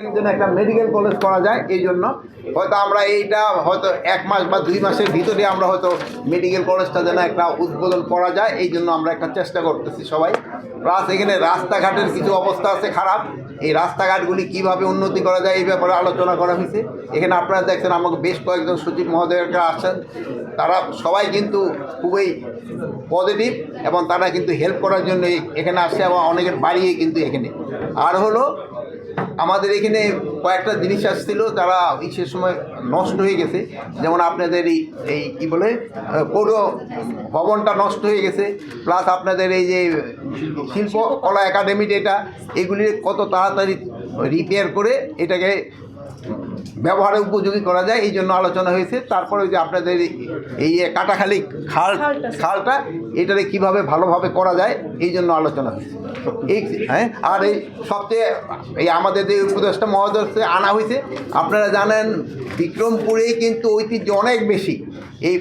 জন্য একটা medical college করা যায়, এই জন্য। হয়তো আমরা এইটা হয়তো এক মাস বা দুই মাসের ভিতরে আমরা হয়তো মেডিকেল কলেজটা যেন একটা উদ্বোধন করা যায়, এই জন্য আমরা একটা চেষ্টা করতেছি সবাই। প্লাস এখানে রাস্তাঘাটের কিছু অবস্থা আছে খারাপ। এই রাস্তাঘাটগুলি কীভাবে উন্নতি করা যায় এই ব্যাপারে আলোচনা করা হয়েছে। এখানে আপনারা দেখছেন আমাকে বেশ কয়েকজন সচিব মহোদয়রা আসছেন তারা সবাই কিন্তু খুবই পজিটিভ এবং তারা কিন্তু হেল্প করার জন্য এখানে আসছে এবং অনেকের বাড়িয়ে কিন্তু এখানে। আর হলো আমাদের এখানে কয়েকটা জিনিস আসছিল তারা সে সময় নষ্ট হয়ে গেছে। যেমন আপনাদের এই এই কী বলে পৌর ভবনটা নষ্ট হয়ে গেছে প্লাস আপনাদের এই যে শিল্প কলা একাডেমি যেটা এগুলি কত তাড়াতাড়ি রিপেয়ার করে এটাকে ব্যবহারের উপযোগী করা যায় এই জন্য আলোচনা হয়েছে। তারপরে ওই যে আপনাদের এই- এই কাটাখালি খাল খালটা এটারে কীভাবে ভালোভাবে করা যায়, এই জন্য আলোচনা হয়েছে। এই হ্যাঁ আর এই সবচেয়ে, এই আমাদের যে উপদেষ্টা মহাদর্শে আনা হয়েছে, আপনারা জানেন, বিক্রমপুরেই কিন্তু ঐতিহ্য অনেক বেশি। এই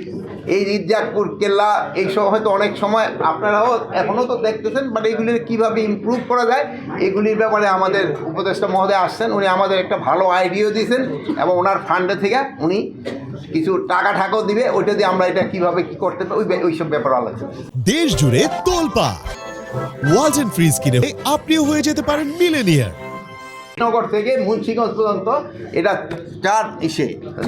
এই রিজাকপুর কেল্লা, এইসব হয়তো অনেক সময় আপনারাও এখনও তো দেখতেছেন বাট এইগুলির কীভাবে ইমপ্রুভ করা যায় এগুলির ব্যাপারে আমাদের উপদেষ্টা মহোদয় আসছেন, উনি আমাদের একটা ভালো আইডিয়া দিয়েছেন, এবং ওনার ফান্ডে থেকে উনি কিছু টাকা ঠাকাও দিবে, ওইটা দিয়ে আমরা এটা কীভাবে কী করতে পারি, ওই ওইসব ব্যাপারে আলোচনা। দেশ জুড়ে তোলপা ওয়ালটন ফ্রিজ কিনে আপনিও হয়ে যেতে পারেন মিলেনিয়ার নগর থেকে মুন্সিগঞ্জ পর্যন্ত এটা চার ইসে।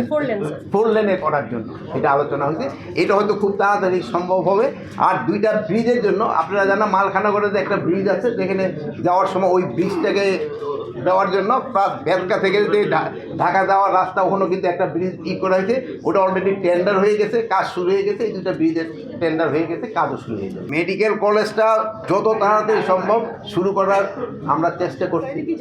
ফোর লেন ফোর লেনে করার জন্য এটা আলোচনা হয়েছে। এটা হয়তো খুব তাড়াতাড়ি সম্ভব হবে। আর দুইটা ব্রিজের জন্য আপনারা জানা মালখানাগড়ে যে একটা ব্রিজ আছে যেখানে যাওয়ার সময় ওই ব্রিজটাকে দেওয়ার জন্য প্লাস বেদকা থেকে যে ঢাকা যাওয়ার রাস্তা ওখানেও কিন্তু একটা ব্রিজ ই করা হয়েছে। ওটা অলরেডি টেন্ডার হয়ে গেছে কাজ শুরু হয়ে গেছে। এই দুটা ব্রিজের টেন্ডার হয়ে গেছে কাজও শুরু হয়ে গেছে। মেডিকেল কলেজটা যত তাড়াতাড়ি সম্ভব শুরু করার আমরা চেষ্টা করছি। কি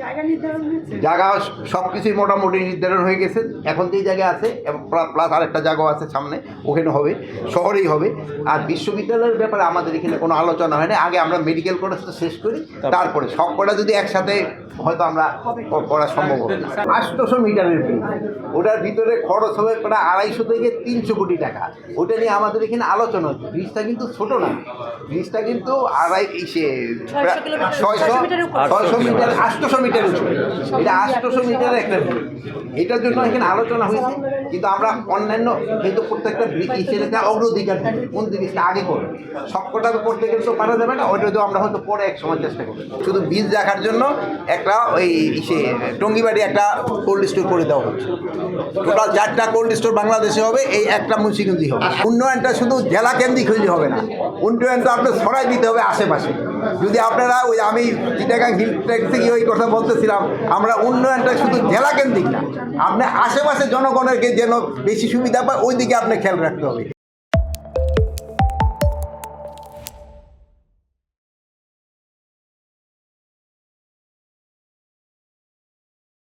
জায়গা সব কিছুই মোটামুটি নির্ধারণ হয়ে গেছে। এখন যেই জায়গায় আছে এবং প্লাস আরেকটা জায়গাও আছে সামনে ওখানে হবে শহরেই হবে। আর বিশ্ববিদ্যালয়ের ব্যাপারে আমাদের এখানে কোনো আলোচনা হয় না। আগে আমরা মেডিকেল কলেজটা শেষ করি তারপরে সব কটা যদি একসাথে হয়তো আমরা করা সম্ভব হবে আটশোশো মিটারের ব্রিজ ওটার ভিতরে খরচ হবে প্রায় আড়াইশো থেকে তিনশো কোটি টাকা। ওটা নিয়ে আমাদের এখানে আলোচনা হচ্ছে। ব্রিজটা কিন্তু ছোট না। ব্রিজটা কিন্তু আড়াই সে ছয়শো ছয়শো মিটার আটশোশো মিটার উপরে। এটা আটশোশো মিটারের একটা ব্রিজ এটার জন্য এখানে আলোচনা হয়েছে কিন্তু আমরা অন্যান্য কিন্তু প্রত্যেকটা একটা অগ্রাধিকার কোন জিনিসটা আগে করবে। সবকটা তো করতে গেলে তো পারা যাবে না ওইটা তো আমরা হয়তো পরে এক সময় চেষ্টা করব। শুধু বীজ রাখার জন্য একটা ওই সে টঙ্গিবাড়ি একটা কোল্ড স্টোর করে দেওয়া হচ্ছে। টোটাল চারটা কোল্ড স্টোর বাংলাদেশে হবে এই একটা মুন্সিগঞ্জি হবে। উন্নয়নটা শুধু জেলা কেন্দ্রিক হইলে হবে না উন্নয়নটা আপনার ছড়াই দিতে হবে আশেপাশে। যদি আপনারা ওই আমি চিটাগাং হিল থেকে ওই কথা বলতেছিলাম আমরা উন্নয়নটা শুধু জেলা কেন্দ্রিক না, আপনি আশেপাশে জনগণেরকে যেন বেশি সুবিধা পায় ওই দিকে আপনি খেয়াল রাখতে হবে।